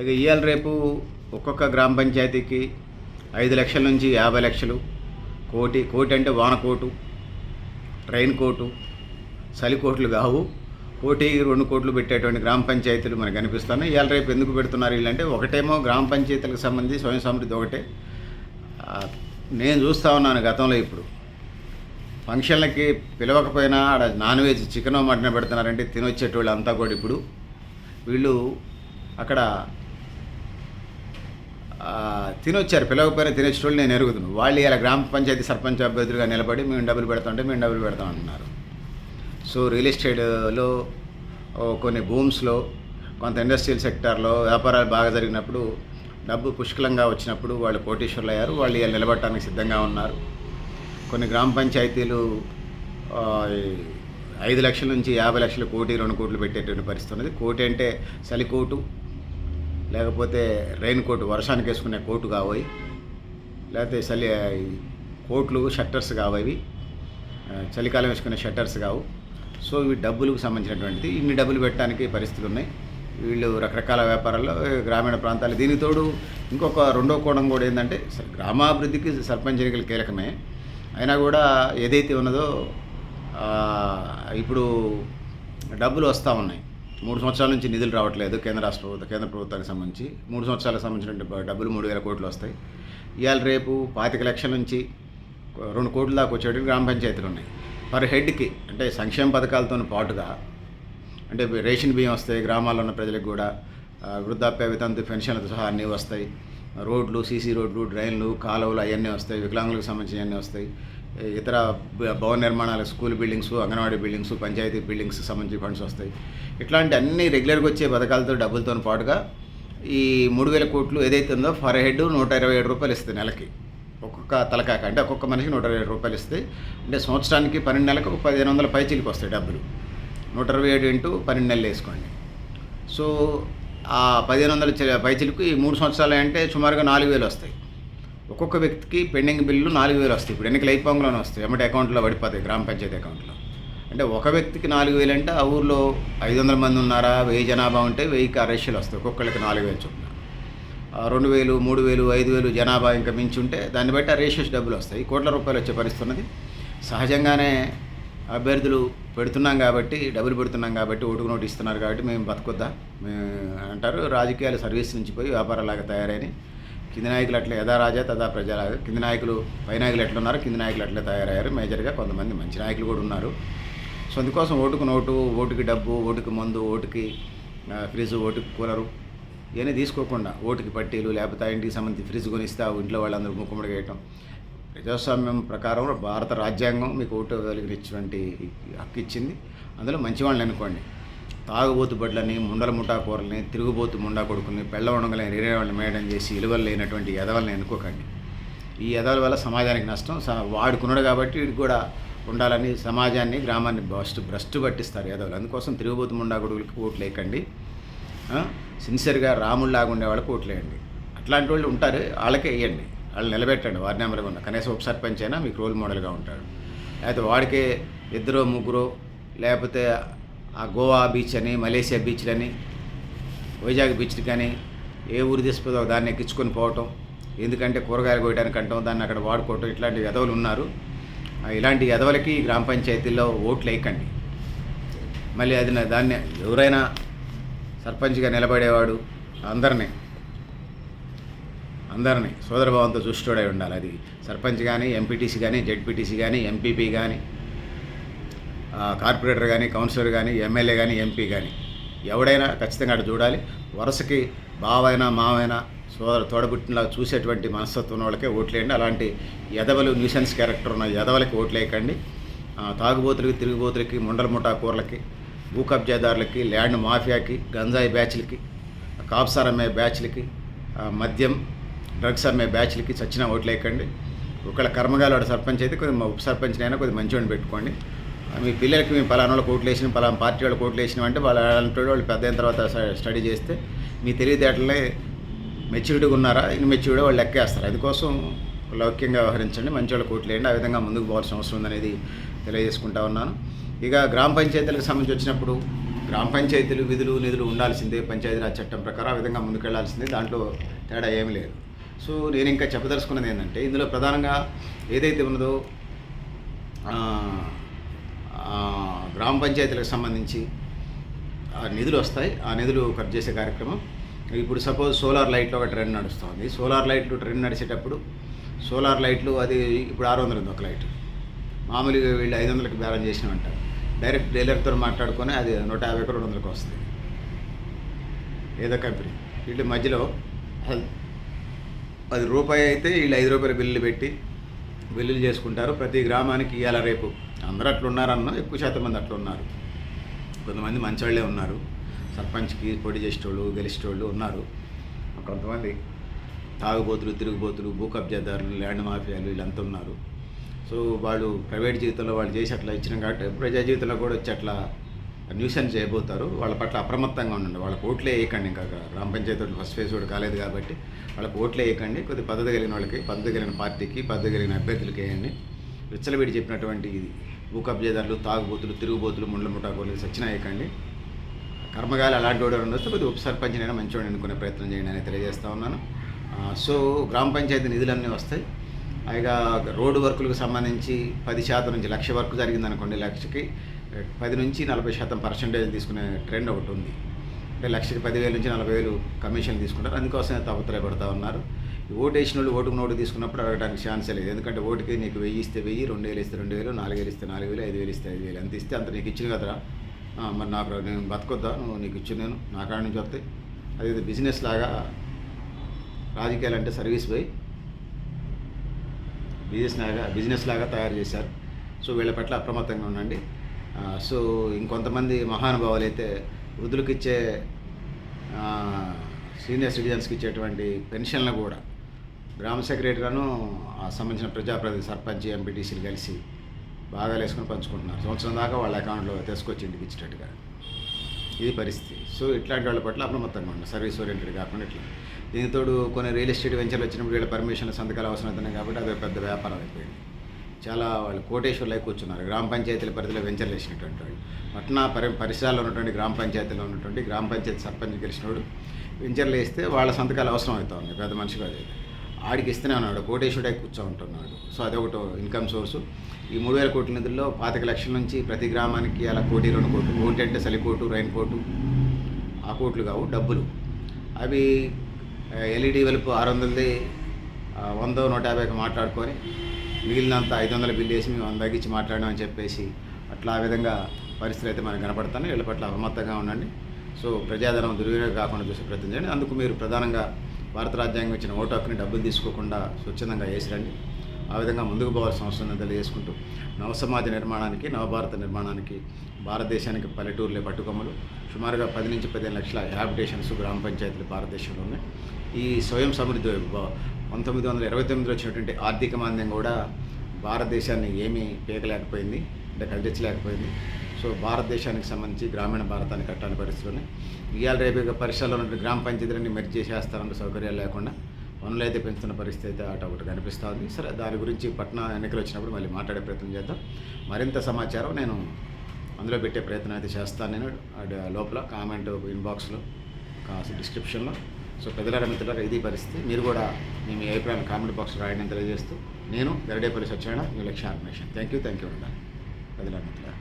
ఇక ఇవాళ రేపు ఒక్కొక్క గ్రామ పంచాయతీకి ఐదు లక్షల నుంచి యాభై లక్షలు. కోటి కోటి అంటే వాన కోటు ట్రైన్ కోటు చలి కోట్లు కావు. కోటి రెండు కోట్లు పెట్టేటువంటి గ్రామ పంచాయతీలు మనకు కనిపిస్తున్నాయి. ఇవాళ రేపు ఎందుకు పెడుతున్నారు వీళ్ళంటే ఒకటేమో గ్రామ పంచాయతీలకు సంబంధించి స్వయం సమృద్ధి ఒకటే. నేను చూస్తూ ఉన్నాను గతంలో ఇప్పుడు. ఫంక్షన్లకి పిలవకపోయినా ఆడ నాన్ వెజ్ చికెన్ మటన్ పెడుతున్నారంటే తినొచ్చేటోళ్ళు అంతా కూడా ఇప్పుడు. వీళ్ళు అక్కడ తినొచ్చారు పిలవకపోయినా తినొచ్చేటోళ్ళు నేను ఎరుగుతున్నాను వాళ్ళు ఇలా గ్రామ పంచాయతీ సర్పంచ్ అభ్యర్థులుగా నిలబడి మేము డబ్బులు పెడతామంటే మేము డబ్బులు పెడతాం అంటున్నారు సో రియల్ ఎస్టేట్లో కొన్ని భూమ్స్లో కొంత ఇండస్ట్రియల్ సెక్టార్లో వ్యాపారాలు బాగా జరిగినప్పుడు డబ్బు పుష్కలంగా వచ్చినప్పుడు వాళ్ళు కోటీశ్వర్లు అయ్యారు వాళ్ళు ఇలా నిలబడటానికి సిద్ధంగా ఉన్నారు. కొన్ని గ్రామ పంచాయతీలు ఐదు లక్షల నుంచి యాభై లక్షల కోటి రెండు కోట్లు పెట్టేటువంటి పరిస్థితి ఉన్నది. కోటి అంటే చలి కోటు లేకపోతే రెయిన్ కోట్ వర్షానికి వేసుకునే కోటు కావయి లేకపోతే చలి కోట్లు షట్టర్స్ కావవి చలికాలం వేసుకునే షట్టర్స్ కావు. సో ఇవి డబ్బులకు సంబంధించినటువంటిది. ఇన్ని డబ్బులు పెట్టడానికి పరిస్థితులు ఉన్నాయి. వీళ్ళు రకరకాల వ్యాపారాల్లో గ్రామీణ ప్రాంతాలు. దీనికి తోడు ఇంకొక రెండో కోణం కూడా ఏంటంటే గ్రామాభివృద్ధికి సర్పంచ్ ఎన్నికలు కీలకమే. అయినా కూడా ఏదైతే ఉన్నదో ఇప్పుడు డబ్బులు వస్తూ ఉన్నాయి. మూడు సంవత్సరాల నుంచి నిధులు రావట్లేదు కేంద్ర రాష్ట్ర ప్రభుత్వ కేంద్ర ప్రభుత్వానికి సంబంధించి. మూడు సంవత్సరాలకు సంబంధించిన డబ్బులు మూడు వేల కోట్లు వస్తాయి. ఇవాళ రేపు పాతిక లక్షల నుంచి రెండు కోట్ల దాకా వచ్చేటట్టు గ్రామ పంచాయతీలు ఉన్నాయి. పర్ హెడ్కి అంటే సంక్షేమ పథకాలతో పాటుగా అంటే రేషన్ బియ్యం వస్తాయి గ్రామాల్లో ఉన్న ప్రజలకు కూడా. వృద్ధాప్య వితంతు పెన్షన్లతో సహా అన్నీ వస్తాయి. రోడ్లు సీసీ రోడ్లు డ్రైన్లు కాలువలు అవన్నీ వస్తాయి. వికలాంగులకు సంబంధించి అన్నీ వస్తాయి. ఇతర భవన నిర్మాణాలు school buildings anganwadi buildings panchayat buildings సంబంధించి ఫండ్స్ వస్తాయి. ఇట్లాంటి అన్ని రెగ్యులర్గా వచ్చే పథకాలతో డబ్బులతో పాటుగా ఈ మూడు వేల కోట్లు ఏదైతే ఉందో ఫర్ హెడ్ నూట ఇరవై ఏడు రూపాయలు ఇస్తాయి నెలకి. ఒక్కొక్క తలకాక అంటే ఒక్కొక్క మనిషికి నూట ఇరవై ఏడు రూపాయలు ఇస్తాయి. అంటే సంవత్సరానికి పన్నెండు నెలలకు ఒక పదిహేను వందల పైచీలకు వస్తాయి డబ్బులు. నూట ఇరవై ఏడు ఇంటూ పన్నెండు నెలలు వేసుకోండి. సో ఆ పదిహేను వందల పైచీలకు ఈ మూడు సంవత్సరాలు అంటే సుమారుగా నాలుగు వేలు వస్తాయి. ఒక్కొక్క వ్యక్తికి పెండింగ్ బిల్లు నాలుగు వేలు వస్తాయి. ఇప్పుడు ఎన్నికలు అయిపోగానే వస్తాయి. ఎమ్మటి అకౌంట్లో పడిపోతాయి గ్రామ పంచాయతీ అకౌంట్లో. అంటే ఒక వ్యక్తికి నాలుగు వేలు అంటే ఆ ఊర్లో ఐదు వందల మంది ఉన్నారా? వెయ్యి జనాభా ఉంటే వెయ్యికి అరెస్టులు వస్తాయి. ఒక్కొక్కరికి నాలుగు వేలు చొప్పున. రెండు వేలు మూడు వేలు ఐదు వేలు జనాభా ఇంకా మించి ఉంటే దాన్ని బట్టి ఆ రేషియోస్ డబ్బులు వస్తాయి. కోట్ల రూపాయలు వచ్చే పరిస్థితి ఉన్నది. సహజంగానే అభ్యర్థులు పెడుతున్నాం కాబట్టి డబ్బులు పెడుతున్నాం కాబట్టి ఓటుకు నోటు ఇస్తున్నారు కాబట్టి మేము బతుకొద్దా? మేము అంటారు. రాజకీయాలు సర్వీస్ నుంచి పోయి వ్యాపారాలాగా తయారైనాయి. కింది నాయకులు అట్లా యథా రాజా తదా ప్రజలాగా కింది నాయకులు పై నాయకులు ఎట్లున్నారు కింది నాయకులు అట్లే తయారయ్యారు. మేజర్గా కొంతమంది మంచి నాయకులు కూడా ఉన్నారు. సో అందుకోసం ఓటుకు నోటు ఓటుకి డబ్బు ఓటుకి మందు ఓటుకి ఫ్రిడ్జ్ ఓటుకి కూలరు ఇవన్నీ తీసుకోకుండా ఓటుకి పట్టీలు లేకపోతే ఇంటికి సంబంధించి ఫ్రిడ్జ్ కొనిస్తా ఇంట్లో వాళ్ళందరూ ముక్కుమడి వేయటం. ప్రజాస్వామ్యం ప్రకారం భారత రాజ్యాంగం మీకు ఓటు కలిగినటువంటి హక్కు ఇచ్చింది. అందులో మంచి వాళ్ళని అనుకోండి తాగుబోతు బడ్లని ముండల ముఠా కూరల్ని తిరుగుబోతు ముండా కొడుకుని పెళ్ళ ఉండగలని రేరే వాళ్ళని మేయడం చేసి ఇలువలు లేనటువంటి ఎదవల్ని ఎన్నుకోకండి. ఈ ఎదవల వల్ల సమాజానికి నష్టం. స- వాడుకున్నాడు కాబట్టి వీడికి కూడా ఉండాలని సమాజాన్ని గ్రామాన్ని భ్రష్టు భ్రష్టు పట్టిస్తారు ఎదవలు అందుకోసం తిరుగుబోతు ముండా కొడుకులకి ఓట్లు వేయకండి సిన్సియర్గా రాముళ్ళలాగా ఉండే వాళ్ళకి ఓట్లు వేయండి అట్లాంటి వాళ్ళు ఉంటారు వాళ్ళకే వేయండి. వాళ్ళు నిలబెట్టండి వారి నెంబర్గా ఉన్న. కనీసం ఉప సర్పంచ్ అయినా మీకు రోల్ మోడల్గా ఉంటాడు. లేకపోతే వాడికే ఇద్దరు ముగ్గురు లేకపోతే గోవా బీచ్ అని మలేషియా బీచ్లని వైజాగ్ బీచ్లు కానీ ఏ ఊరు తీసుకుపోతే దాన్ని ఎక్కించుకొని పోవటం ఎందుకంటే కూరగాయలు కోయడానికి అంటాం దాన్ని అక్కడ వాడుకోవటం ఇట్లాంటి ఎదవలు ఉన్నారు. ఇలాంటి ఎదవలకి గ్రామ పంచాయతీల్లో ఓట్లు వేయకండి. మళ్ళీ అది నా- దాన్ని ఎవరైనా సర్పంచ్గా నిలబడేవాడు అందరినీ అందరినీ సోదరభావంతో చూసేటోడై ఉండాలి. అది సర్పంచ్ కానీ ఎంపీటీసీ కానీ జెడ్పీటీసీ కానీ ఎంపీపీ కానీ కార్పొరేటర్ కానీ కౌన్సిలర్ కానీ ఎమ్మెల్యే కానీ ఎంపీ కానీ ఎవడైనా ఖచ్చితంగా అటు చూడాలి. వరుసకి బావైనా మావైనా సోదరు తోడబుట్టినలా చూసేటువంటి మనస్తత్వం ఉన్న వాళ్ళకే ఓట్లేయండి అలాంటి ఎదవలు న్యూసెన్స్ క్యారెక్టర్ ఉన్న ఎదవలకి ఓట్లేయకండి తాగుబోతులకి తిరుగుబోతులకి ముండల ముఠా కూరలకి భూ కబ్జాదారులకి ల్యాండ్ మాఫియాకి గంజాయి బ్యాచ్లకి కాప్సార్ అమ్మే బ్యాచ్లకి మద్యం డ్రగ్స్ అమ్మే బ్యాచ్లకి చచ్చిన ఓట్లేయకండి ఒకళ్ళ కర్మగాలు వాడు సర్పంచ్ అయితే కొద్దిగా ఉప సర్పంచ్నైనా కొద్దిగా మంచివాడిని పెట్టుకోండి. మీ పిల్లలకి మేము పలానా వాళ్ళకి కోట్లు వేసిన పలానా పార్టీ వాళ్ళు కోట్లు వేసినాం అంటే వాళ్ళు అలాంటి వాళ్ళు పెద్ద అయిన తర్వాత స్టడీ చేస్తే మీ తెలివితేటలే మెచ్యూరిటీగా ఉన్నారా? ఇన్మెచ్యూరిటీ వాళ్ళు లెక్కేస్తారు. అందుకోసం లౌక్యంగా వ్యవహరించండి మంచి వాళ్ళు కోట్లు వేయండి ఆ విధంగా ముందుకు పోవాల్సిన అవసరం ఉందనేది తెలియజేసుకుంటా ఉన్నాను. ఇక గ్రామ పంచాయతీలకు సంబంధించి వచ్చినప్పుడు గ్రామ పంచాయతీలు విధులు నిధులు ఉండాల్సిందే పంచాయతీరాజ్ చట్టం ప్రకారం ఆ విధంగా ముందుకెళ్ళాల్సిందే దాంట్లో తేడా ఏమీ లేదు. సో నేను ఇంకా చెప్పదలుచుకున్నది ఏంటంటే ఇందులో ప్రధానంగా ఏదైతే ఉన్నదో గ్రామ పంచాయతీలకు సంబంధించి ఆ నిధులు వస్తాయి. ఆ నిధులు ఖర్చు చేసే కార్యక్రమం. ఇప్పుడు సపోజ్ సోలార్ లైట్లో ఒక ట్రెండ్ నడుస్తుంది. సోలార్ లైట్లు ట్రెండ్ నడిచేటప్పుడు సోలార్ లైట్లు అది ఇప్పుడు ఆరు వందలు ఉంది ఒక లైట్. మామూలుగా వీళ్ళు ఐదు వందలకి బేరం చేసినామంటారు డైరెక్ట్ డీలర్తో మాట్లాడుకొని అది నూట యాభైకి రెండు వందలకు వస్తుంది. ఏదో కంపెనీ. వీళ్ళ మధ్యలో అది అది రూపాయి అయితే వీళ్ళు ఐదు రూపాయల బిల్లు పెట్టి బిల్లులు చేసుకుంటారు. ప్రతి గ్రామానికి ఇవాళ రేపు. అందరూ అట్లున్నారన్న ఎక్కువ శాతం మంది అట్లున్నారు. కొంతమంది మంచోళ్ళే ఉన్నారు. సర్పంచ్కి పోటీ చేసేటోళ్ళు గెలిచేటోళ్ళు ఉన్నారు. కొంతమంది తాగుబోతులు తిరుగుబోతులు భూ కబ్జాదారులు ల్యాండ్ మాఫియాలు వీళ్ళంతా ఉన్నారు. సో వాళ్ళు ప్రైవేట్ జీవితంలో వాళ్ళు చేసి అట్లా ఇచ్చినాం కాబట్టి ప్రజా జీవితంలో కూడా వచ్చి అట్లా న్యూసెన్స్ చేయబోతారు. వాళ్ళ పట్ల అప్రమత్తంగా ఉండండి. వాళ్ళకి ఓట్లే వేయకండి ఇంకా గ్రామ పంచాయతీ ఫస్ట్ ఫేజ్ కూడా కాలేదు కాబట్టి వాళ్ళకి ఓట్లే వేయకండి. కొద్ది పద్ధతి కలిగిన వాళ్ళకి పద్ధతి కలిగిన పార్టీకి పద్ధతి కలిగిన అభ్యర్థులకి వేయండి. విచ్చలవిడి చెప్పినటువంటి ఇది భూ కబ్జేదారులు తాగుబోతులు తిరుగుబోతులు ముండ్ల ముఠాకోలు సచ్చిన వేయకండి. కర్మగాలి అలాంటి వాడు ఉండొచ్చు కొద్దిగా ఉప సర్పంచ్నైనా మంచివాడు అనుకునే ప్రయత్నం చేయండి అని తెలియజేస్తా ఉన్నాను. సో గ్రామ పంచాయతీ నిధులన్నీ వస్తాయి. పైగా రోడ్డు వర్కులకు సంబంధించి పది శాతం నుంచి లక్ష వరకు జరిగిందనుకోండి లక్షకి. పది నుంచి నలభై శాతం పర్సంటేజ్ తీసుకునే ట్రెండ్ ఒకటి ఉంది. అంటే లక్షకి పదివేల నుంచి నలభై వేలు కమిషన్ తీసుకుంటారు. అందుకోసమే తాపత్రయపడతా ఉన్నారు. ఈ ఓటు వేసిన వాళ్ళు ఓటుకు నోటు తీసుకున్నప్పుడు అడగడానికి ఛాన్సే లేదు. ఎందుకంటే ఓటుకి నీకు వెయ్యి ఇస్తే వెయ్యి రెండు వేలు ఇస్తే రెండు వేలు నాలుగు వేలు ఇస్తే నాలుగు వేలు ఐదు వేలు ఇస్తే ఐదు వేలు ఎంత ఇస్తే అంత నీకు ఇచ్చిన కదరా. మరి నాకు నేను బతకొద్దా? నువ్వు నీకు ఇచ్చి నేను. నా కాడ నుంచి వస్తాయి. అదే బిజినెస్ లాగా రాజకీయాలు అంటే సర్వీస్ పోయి బిజినెస్ లాగా బిజినెస్ లాగా తయారు చేశారు. సో వీళ్ళ పట్ల అప్రమత్తంగా ఉండండి. సో ఇంకొంతమంది మహానుభావులు అయితే వృద్ధులకు ఇచ్చే సీనియర్ సిటిజన్స్కి ఇచ్చేటువంటి పెన్షన్లు కూడా గ్రామ సెక్రటరీలను సంబంధించిన ప్రజాప్రతినిధి సర్పంచ్ ఎంపీటీసీలు కలిసి బాగా వేసుకొని పంచుకుంటున్నారు. సంవత్సరం దాకా వాళ్ళ అకౌంట్లో తీసుకొచ్చి ఇంటికి ఇచ్చేటట్టుగా. ఇది పరిస్థితి. సో ఇట్లాంటి వాళ్ళ పట్ల అప్రమత్తంగా ఉండాలి సర్వీస్ ఓరియంటెడ్ కాకుండా ఇట్లా. దీనితోడు కొన్ని రియల్ ఎస్టేట్ వెంచర్లు వచ్చినప్పుడు వీళ్ళ పర్మిషన్ల సంతకాలు అవసరం అవుతున్నాయి కాబట్టి అది పెద్ద వ్యాపారం అయిపోయింది. చాలా వాళ్ళు కోటేశ్వర్లు అయి కూర్చున్నారు. గ్రామ పంచాయతీల పరిధిలో వెంచర్లు వేసినటువంటి వాళ్ళు. పట్టణ పరి పరిసరాల్లో ఉన్నటువంటి గ్రామ పంచాయతీలో ఉన్నటువంటి గ్రామ పంచాయతీ సర్పంచ్ గెలిచినోడు వెంచర్లు వేస్తే వాళ్ళ సంతకాలు అవసరం అవుతా ఉన్నాయి. పెద్ద మనిషి కాదు ఆడికి ఇస్తూనే ఉన్నాడు. కోటేశ్వరుడై కూర్చో ఉంటున్నాడు. సో అదొకటి ఇన్కమ్ సోర్సు. ఈ మూడు వేల కోట్ల నిధుల్లో పాతిక లక్షల నుంచి ప్రతి గ్రామానికి అలా కోటి రెండు కోట్లు కోటి అంటే సలికోటు రైన్ కోటు ఆ కోట్లు కావు డబ్బులు. అవి ఎల్ఈడి వెలుపు ఆరు వందలది వందో నూట యాభైకి మాట్లాడుకొని మిగిలినంత ఐదు వందల బిల్లు వేసి మేము వంద తగ్గించి మాట్లాడమని చెప్పేసి అట్లా ఆ విధంగా పరిస్థితులు అయితే మనకు కనపడతాను వీళ్ళ పట్ల అప్రమత్తంగా ఉండండి. సో ప్రజాధనం దుర్వినియోగం కాకుండా చూసే ప్రయత్నం చేయండి. అందుకు మీరు ప్రధానంగా భారత రాజ్యాంగం ఇచ్చిన ఓటు హక్కుని డబ్బులు తీసుకోకుండా స్వచ్ఛందంగా వేసిరండి. ఆ విధంగా ముందుకు పోవాల్సిన అవసరం తెలియజేసుకుంటూ నవ సమాజ నిర్మాణానికి నవభారత నిర్మాణానికి భారతదేశానికి పల్లెటూరులే పట్టుకొమ్మలు. సుమారుగా పది నుంచి పదిహేను లక్షల హ్యాబిటేషన్స్ గ్రామ పంచాయతీలు భారతదేశంలో ఉన్నాయి. ఈ స్వయం సమృద్ధి పంతొమ్మిది వందల ఇరవై తొమ్మిదిలో వచ్చినటువంటి ఆర్థిక మాంద్యం కూడా భారతదేశాన్ని ఏమీ పీకలేకపోయింది అంటే కల్పించలేకపోయింది సో భారతదేశానికి సంబంధించి గ్రామీణ భారతాన్ని కట్టాలని పరిస్థితులు ఇవాళ రేపు పరిసరాల్లో ఉన్న గ్రామ పంచాయతీలన్నీ మెర్జ్ చేసేస్తారన్న సౌకర్యాలు లేకుండా పనులు అయితే పెంచుతున్న పరిస్థితి అయితే అటు ఒకటి కనిపిస్తూ ఉంది సరే దాని గురించి పట్నా ఎన్నికలు వచ్చినప్పుడు మళ్ళీ మాట్లాడే ప్రయత్నం చేద్దాం. మరింత సమాచారం నేను అందులో పెట్టే ప్రయత్నం అయితే చేస్తాను నేను. లోపల కామెంట్ ఇన్బాక్స్లో కాస్త డిస్క్రిప్షన్లో. సో పెద్దల మిత్రులారా ఇది పరిస్థితి. మీరు కూడా మీ మీ అభిప్రాయం కామెంట్ బాక్స్ రాయడం తెలియజేస్తూ నేను వెరడేపల్లి సత్యనారాయణ మీ లక్ష్య ఆర్మేషన్ థ్యాంక్ యూ థ్యాంక్ యూ ఉండాలి పెద్దల మిత్రులారా.